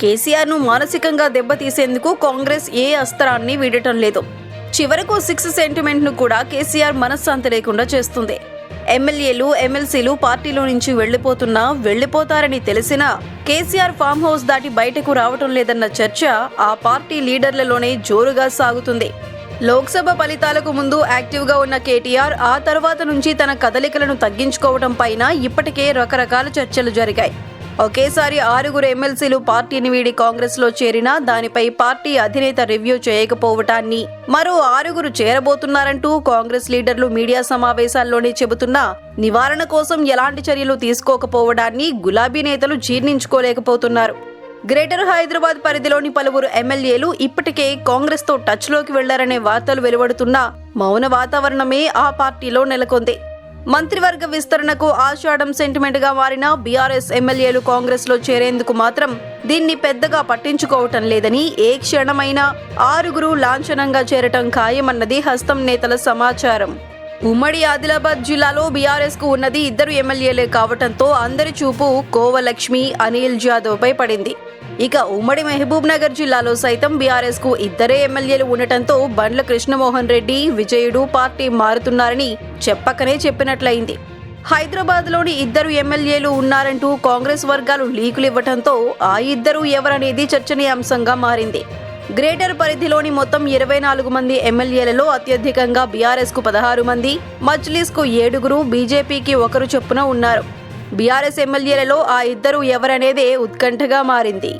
కేసీఆర్ను మానసికంగా దెబ్బతీసేందుకు కాంగ్రెస్ ఏ అస్త్రాన్ని వీడటం లేదు. చివరకు సిక్స్ సెంటిమెంట్ను కూడా కేసీఆర్ మనశ్శాంతి లేకుండా చేస్తుంది. ఎమ్మెల్యేలు ఎమ్మెల్సీలు పార్టీలో నుంచి వెళ్ళిపోతున్నా వెళ్ళిపోతారని తెలిసినా కేసీఆర్ ఫామ్ హౌస్ దాటి బయటకు రావటం లేదన్న చర్చ ఆ పార్టీ లీడర్లలోనే జోరుగా సాగుతుంది. లోక్సభ ఫలితాలకు ముందు యాక్టివ్గా ఉన్న కేటీఆర్ ఆ తర్వాత నుంచి తన కదలికలను తగ్గించుకోవడం పైన ఇప్పటికే రకరకాల చర్చలు జరిగాయి. ఒకేసారి ఆరుగురు ఎమ్మెల్సీలు పార్టీని వీడి కాంగ్రెస్లో చేరినా దానిపై పార్టీ అధినేత రివ్యూ చేయకపోవటాన్ని. మరో ఆరుగురు చేరబోతున్నారంటూ కాంగ్రెస్ లీడర్లు మీడియా సమావేశాల్లోనే చెబుతున్నా నివారణ కోసం ఎలాంటి చర్యలు తీసుకోకపోవడాన్ని గులాబీ నేతలు జీర్ణించుకోలేకపోతున్నారు. గ్రేటర్ హైదరాబాద్ పరిధిలోని పలువురు ఎమ్మెల్యేలు ఇప్పటికే కాంగ్రెస్తో టచ్లోకి వెళ్ళారనే వార్తలు వెలువడుతున్నా మౌన వాతావరణమే ఆ పార్టీలో నెలకొంది. మంత్రివర్గ విస్తరణకు ఆషాఢం సెంటిమెంట్గా మారిన బీఆర్ఎస్ ఎమ్మెల్యేలు కాంగ్రెస్లో చేరేందుకు మాత్రం దీన్ని పెద్దగా పట్టించుకోవటం లేదని ఏ క్షణమైనా ఆరుగురు లాంఛనంగా చేరటం ఖాయమన్నది హస్తం నేతల సమాచారం. ఉమ్మడి ఆదిలాబాద్ జిల్లాలో బీఆర్ఎస్కు ఉన్నది ఇద్దరు ఎమ్మెల్యేలే కావటంతో అందరి చూపు కోవలక్ష్మి అనిల్ జాదవ్ పై పడింది. ఇక ఉమ్మడి మహబూబ్ నగర్ జిల్లాలో సైతం బీఆర్ఎస్కు ఇద్దరే ఎమ్మెల్యేలు ఉండటంతో బండ్ల కృష్ణమోహన్ రెడ్డి విజయుడు పార్టీ మారుతున్నారని చెప్పకనే చెప్పినట్లయింది. హైదరాబాద్లోని ఇద్దరు ఎమ్మెల్యేలు ఉన్నారంటూ కాంగ్రెస్ వర్గాలు లీకులివ్వటంతో ఆ ఇద్దరు ఎవరనేది చర్చనీయాంశంగా మారింది. గ్రేటర్ పరిధిలోని మొత్తం ఇరవై నాలుగు మంది ఎమ్మెల్యేలలో అత్యధికంగా బీఆర్ఎస్కు పదహారు మంది మజ్లీస్కు ఏడుగురు బీజేపీకి ఒకరు చొప్పున ఉన్నారు. బీఆర్ఎస్ ఎమ్మెల్యేలలో ఆ ఇద్దరు ఎవరనేదే ఉత్కంఠగా మారింది.